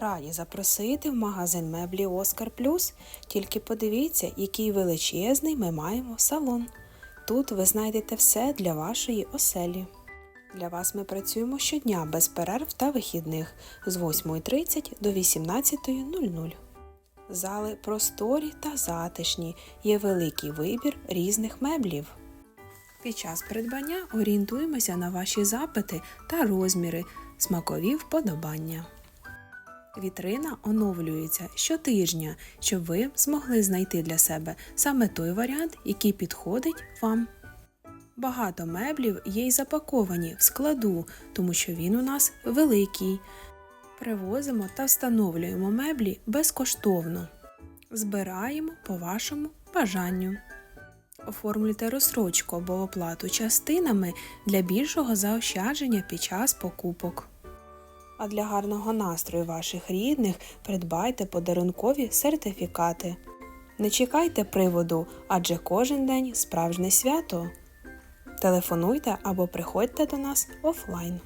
Раді запросити в магазин меблі Оскар Плюс. Тільки подивіться, який величезний ми маємо салон. Тут ви знайдете все для вашої оселі. Для вас ми працюємо щодня без перерв та вихідних з 8.30 до 18.00. Зали просторі та затишні, є великий вибір різних меблів. Під час придбання орієнтуємося на ваші запити та розміри, смакові вподобання. Вітрина оновлюється щотижня, щоб ви змогли знайти для себе саме той варіант, який підходить вам. Багато меблів є й запаковані в складу, тому що він у нас великий. Привозимо та встановлюємо меблі безкоштовно. Збираємо по вашому бажанню. Оформлюйте розстрочку або оплату частинами для більшого заощадження під час покупок. А для гарного настрою ваших рідних придбайте подарункові сертифікати. Не чекайте приводу, адже кожен день справжнє свято. Телефонуйте або приходьте до нас офлайн.